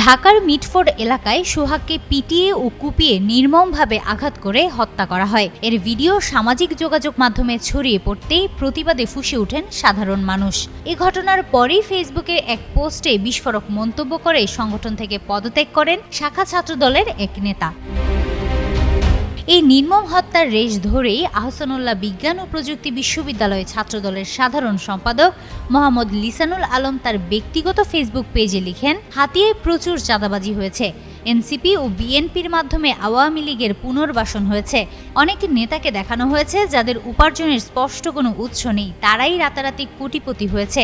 ঢাকার মিটফোর্ড এলাকায় সোহাগকে পিটিয়ে ও কুপিয়ে নির্মমভাবে আঘাত করে হত্যা করা হয়। এর ভিডিও সামাজিক যোগাযোগ মাধ্যমে ছড়িয়ে পড়তেই প্রতিবাদে ফুসে ওঠেন সাধারণ মানুষ। এ ঘটনার পরেই ফেসবুকে এক পোস্টে বিস্ফোরক মন্তব্য করে সংগঠন থেকে পদত্যাগ করেন শাখা ছাত্রদলের এক নেতা। এই নির্মম হত্যার রেশ ধরেই আহসানুল্লাহ বিজ্ঞান ও প্রযুক্তি বিশ্ববিদ্যালয় ছাত্রদলের সাধারণ সম্পাদক মোহাম্মদ লিসানুল আলম তার ব্যক্তিগত ফেসবুক পেজে লিখেন, হাতিয়ে প্রচুর চাঁদাবাজি হয়েছে। এনসিপি ও বিএনপির মাধ্যমে আওয়ামী লীগের পুনর্বাসন হয়েছে। অনেক নেতাকে দেখানো হয়েছে যাদের উপার্জনের স্পষ্ট কোনো উৎস নেই। তারাই রাতারাতি কোটিপতি হয়েছে।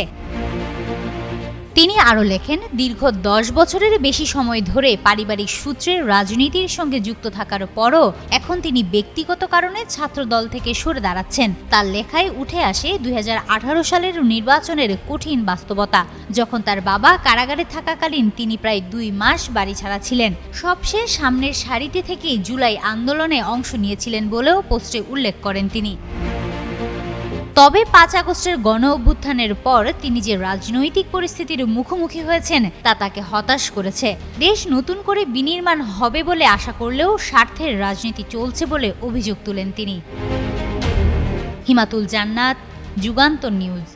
তিনি আরও লেখেন, দীর্ঘ দশ বছরের বেশি সময় ধরে পারিবারিক সূত্রে রাজনীতির সঙ্গে যুক্ত থাকার পরও এখন তিনি ব্যক্তিগত কারণে ছাত্রদল থেকে সরে দাঁড়াচ্ছেন। তার লেখায় উঠে আসে দুই হাজার আঠারো সালের নির্বাচনের কঠিন বাস্তবতা। যখন তার বাবা কারাগারে থাকাকালীন তিনি প্রায় দুই মাস বাড়ি ছাড়া ছিলেন। সবশেষ সামনের সারিতে থেকেই জুলাই আন্দোলনে অংশ নিয়েছিলেন বলেও পোস্টে উল্লেখ করেন তিনি। তবে পাঁচ আগস্টের গণ অভ্যুত্থানের পর তিনি যে রাজনৈতিক পরিস্থিতির মুখোমুখি হয়েছেন, তা তাকে হতাশ করেছে। দেশ নতুন করে বিনির্মাণ হবে বলে আশা করলেও স্বার্থের রাজনীতি চলছে বলে অভিযোগ তুলেন তিনি। হিমাতুল জান্নাত, যুগান্তর নিউজ।